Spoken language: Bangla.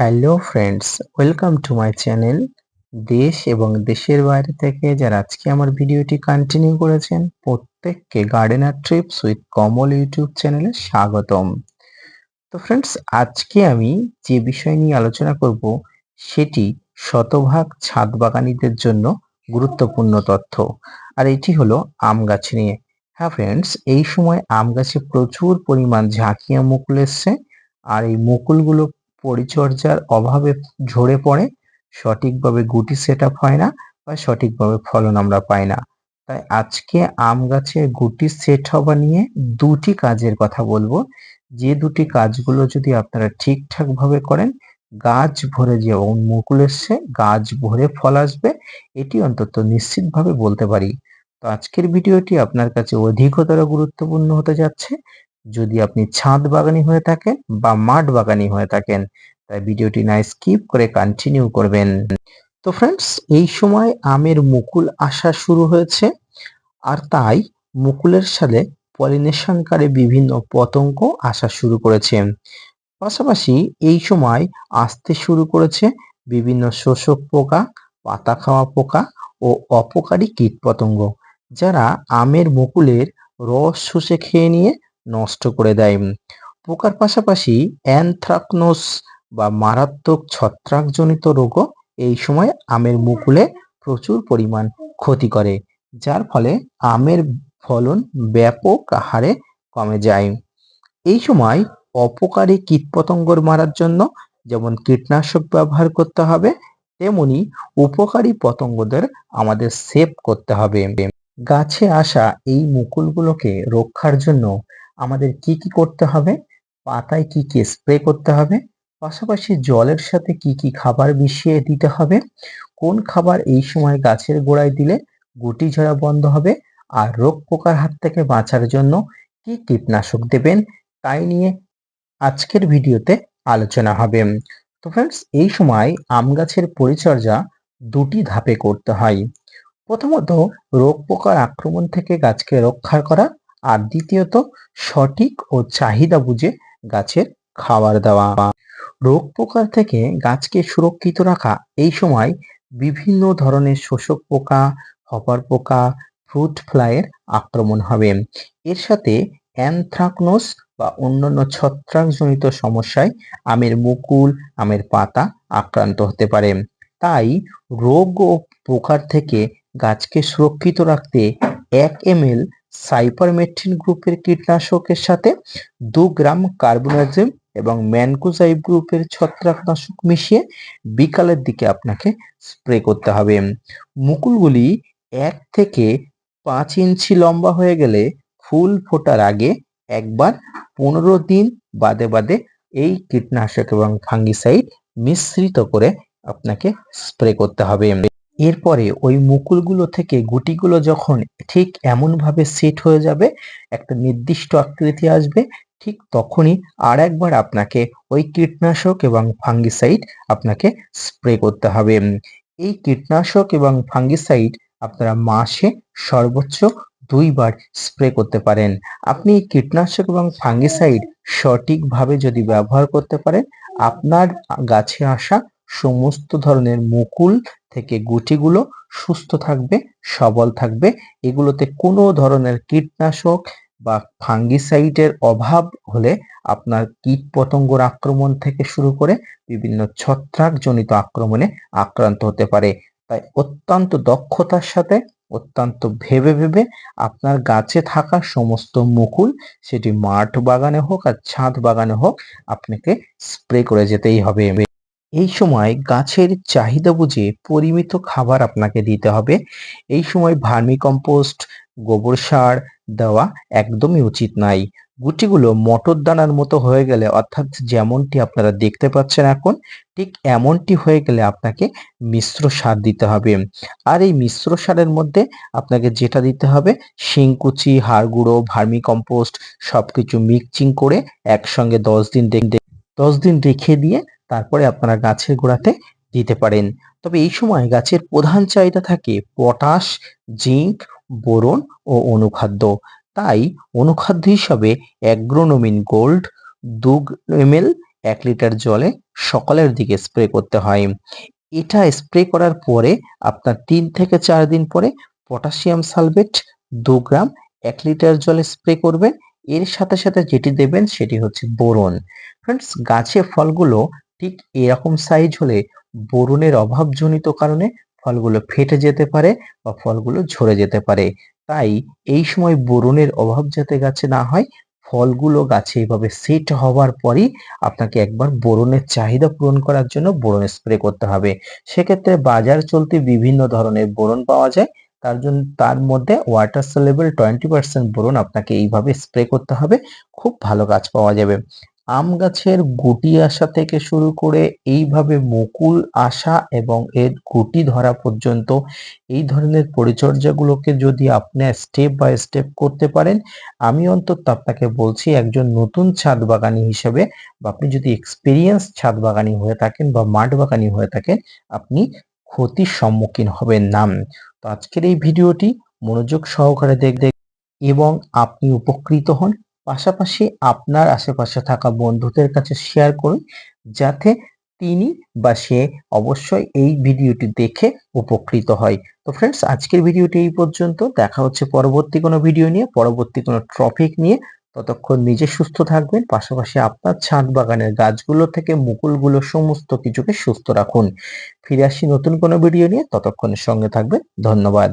Hello friends welcome to my channel দেশ এবং দেশের বাইরে থেকে, যারা আজকে আমার ভিডিওটি কন্টিনিউ করেছেন, প্রত্যেককে gardener trips with Kamal YouTube চ্যানেলে স্বাগতম। তো ফ্রেন্ডস আজকে আমি যে বিষয় নিয়ে আলোচনা করব, সেটি শতভাগ ছাদ বাগানীদের জন্য গুরুত্বপূর্ণ তথ্য। আর এটি হলো আম গাছ নিয়ে। হ্যাঁ ফ্রেন্ডস এই সময় আম গাছে প্রচুর পরিমাণ ঝাঁকিয়া মুকুল এসছে, আর এই মুকুলগুলো পরিচর্যার অভাবে ঝরে পড়ে, সঠিকভাবে গুটি সেট হয় না বা সঠিকভাবে ফলন আমরা পাই না। তাই আজকে আম গাছের গুটি সেট হওয়া নিয়ে দুটি কাজের কথা বলব। যে দুটি কাজগুলো যদি আপনারা ঠিকঠাক ভাবে করেন, গাছ ভরে যে মুকুল এসছে, গাছ ভরে ফল আসবে, এটি অন্তত নিশ্চিতভাবে বলতে পারি। তো আজকের ভিডিওটি আপনার কাছে অধিকতর গুরুত্বপূর্ণ হতে যাচ্ছে। যদি আপনি ছাদ বাগানি হয়ে থাকেন বা মাঠ বাগানি হয়ে থাকেন, তাই ভিডিওটি না স্কিপ করে কন্টিনিউ করবেন। তো ফ্রেন্ডস এই সময় আমের মুকুল আসা শুরু হয়েছে, আর তাই মুকুলের সাথে পলিনেশনকারী বিভিন্ন পতঙ্গ আসা শুরু করেছে। পাশাপাশি এই সময় আসতে শুরু করেছে বিভিন্ন শোষক পোকা, পাতা খাওয়া পোকা ও অপকারী কীটপতঙ্গ, যারা আমের মুকুলের রস শুষে খেয়ে নিয়ে নষ্ট করে দেয়। পোকার পাশাপাশি অ্যানথ্রাকনোস বা মারাত্মক ছত্রাকজনিত রোগও এই সময় আমের মুকুলে প্রচুর পরিমাণ ক্ষতি করে, যার ফলে আমের ফলন ব্যাপক হারে কমে যায়। এই সময় অপকারী কীটপতঙ্গর মারার জন্য যেমন কীটনাশক ব্যবহার করতে হবে, তেমনি উপকারী পতঙ্গদের আমাদের সেভ করতে হবে। গাছে আসা এই মুকুলগুলোকে রক্ষার জন্য আমাদের কি কি করতে হবে? পাতায় কি কি স্প্রে করতে হবে? পাশাপাশি জলের সাথে কি কি খাবার মিশিয়ে দিতে হবে? কোন খাবার এই সময় গাছের গোড়ায় দিলে গুটি ঝরা বন্ধ হবে? আর রোগ পোকার হাত থেকে বাঁচার জন্য কি কীটনাশক দেবেন? তাই নিয়ে আজকের ভিডিওতে আলোচনা হবে। তো ফ্রেন্ডস এই সময় আম গাছের পরিচর্যা দুটি ধাপে করতে হয়। প্রথমত রোগ পোকার আক্রমণ থেকে গাছকে রক্ষা করা আর দ্বিতীয়ত, সঠিক ও চাহিদা বুঝে গাছের খাবার দেওয়া। রোগ পোকার থেকে গাছকে সুরক্ষিত রাখা, এই সময় বিভিন্ন ধরনের শোষক পোকা, হপার পোকা, ফ্রুট ফ্লাইয়ের আক্রমণ হবে। এর সাথে অ্যানথ্রাকনোস বা অন্যান্য ছত্রাকজনিত সমস্যায় আমের মুকুল, আমের পাতা আক্রান্ত হতে পারে। তাই রোগ ও পোকার থেকে গাছকে সুরক্ষিত রাখতে এক এম এল সাইপারমেট্রিন গ্রুপের কীটনাশকের সাথে দু গ্রাম কার্বোনাজেম এবং ম্যানকোজাইব গ্রুপের ছত্রাকনাশক মিশিয়ে বিকালের দিকে আপনাকে স্প্রে করতে হবে। মুকুলগুলি এক থেকে পাঁচ ইঞ্চি লম্বা হয়ে গেলে ফুল ফোটার আগে একবার পনেরো দিন বাদে বাদে এই কীটনাশক এবং ফাঙ্গিসাইড মিশ্রিত করে আপনাকে স্প্রে করতে হবে। এরপরে ওই মুকুলগুলো থেকে গুটিগুলো যখন ঠিক এমনভাবে সেট হয়ে যাবে, একটা নির্দিষ্ট আকৃতি আসবে, ঠিক তখনই আর একবার আপনাকে ওই কীটনাশক এবং ফাঙ্গিসাইড আপনাকে স্প্রে করতে হবে। এই কীটনাশক এবং ফাঙ্গিসাইড আপনারা মাসে সর্বোচ্চ দুইবার স্প্রে করতে পারেন। আপনি কীটনাশক এবং ফাঙ্গিসাইড সঠিকভাবে যদি ব্যবহার করতে পারেন, আপনার গাছে আসা সমস্ত ধরনের মুকুল থেকে গুটিগুলো সুস্থ থাকবে, সবল থাকবে। এগুলোতে কোনো ধরনের কীটনাশক বা ফাঙ্গিসাইডের অভাব হলে আপনার কীট পতঙ্গর আক্রমণ থেকে শুরু করে বিভিন্ন ছত্রাকজনিত আক্রমণে আক্রান্ত হতে পারে। তাই অত্যন্ত দক্ষতার সাথে, অত্যন্ত ভেবে ভেবে আপনার গাছে থাকা সমস্ত মুকুল, সেটি মাঠ বাগানে হোক আর ছাদ বাগানে হোক, আপনাকে স্প্রে করে যেতেই হবে। এই সময় গাছের চাহিদা বুঝে পরিমিত খাবার আপনাকে দিতে হবে। এই সময় ভার্মি কম্পোস্ট গোবর সার দেওয়া একদমই উচিত নাই। গুটিগুলো মটর দানার মতো হয়ে গেলে, অর্থাৎ যেমনটি আপনারা দেখতে পাচ্ছেন এখন, ঠিক এমনটি হয়ে গেলে আপনাকে মিশ্র সার দিতে হবে। আর এই মিশ্র সারের মধ্যে আপনাকে যেটা দিতে হবে, শিংকুচি হাড় গুঁড়ো ভার্মি কম্পোস্ট সবকিছু মিক্সিং করে একসঙ্গে দশ দিন দশ দিন রেখে দিয়ে তারপরে আপনারা গাছের গোড়াতে দিতে পারেন। তবে এই সময় গাছের প্রধান চাহিদা থাকে পটাশ, জিঙ্ক, বোরন ও অনুখাদ্য। তাই অনুখাদ্য হিসাবে অ্যাগ্রোনোমিন গোল্ড দু এম এক লিটার জলে সকালের দিকে স্প্রে করতে হয়। এটা স্প্রে করার পরে আপনার তিন থেকে চার দিন পরে পটাশিয়াম সালফেট দু গ্রাম এক লিটার জলে স্প্রে করবেন। এর সাথে সাথে যেটি দেবেন সেটি হচ্ছে বোরন। ফ্রেন্ডস, গাছে ফলগুলো ঠিক এরকম সাইজ হলে বোরনের অভাবজনিত কারণে ফলগুলো ফেটে যেতে পারে বা ফলগুলো ঝরে যেতে পারে। তাই এই সময় বোরনের অভাব যাতে গাছে না হয়, ফলগুলো গাছে এভাবে সেট হওয়ার পরই আপনাকে একবার বোরনের চাহিদা পূরণ করার জন্য বোরন স্প্রে করতে হবে। সেক্ষেত্রে বাজার চলতি বিভিন্ন ধরনের বোরন পাওয়া যায়। তার জন্য, তার মধ্যে water soluble twenty percent boron আপনাকে এইভাবে স্প্রে করতে হবে। খুব ভালো গাছ পাওয়া যাবে। আম গাছের গুটি আসা থেকে শুরু করে এইভাবে মুকুল আসা এবং এর গুটি ধরা পর্যন্ত এই ধরনের পরিচর্যাগুলোকে যদি আপনি স্টেপ বাই স্টেপ করতে পারেন, আমি অন্তত আপনাকে বলছি একজন নতুন ছাদ বাগানি হিসেবে বা আপনি যদি এক্সপিরিয়েন্স ছাদ বাগানি হয়ে থাকেন বা মাঠ বাগানি হয়ে থাকেন, আপনি ক্ষতির সম্মুখীন হবেন না। তো আজকের এই ভিডিওটি মনোযোগ সহকারে দেখবে এবং আপনি উপকৃত হন। পাশাপাশি আপনার আশেপাশে থাকা বন্ধুদের কাছে শেয়ার করুন, যাতে তিনি বা সে অবশ্যই এই ভিডিওটি দেখে উপকৃত হয়। তো ফ্রেন্ডস আজকের ভিডিওটি এই পর্যন্ত। দেখা হচ্ছে পরবর্তী কোনো ভিডিও নিয়ে, পরবর্তী কোনো টপিক নিয়ে। ততক্ষণ নিজে সুস্থ থাকবেন, পাশাপাশি আপনার ছাদ বাগানের গাছগুলো থেকে মুকুলগুলো সমস্ত কিছুকে সুস্থ রাখুন। ফিরে আসি নতুন কোনো ভিডিও নিয়ে, ততক্ষণের সঙ্গে থাকবেন। ধন্যবাদ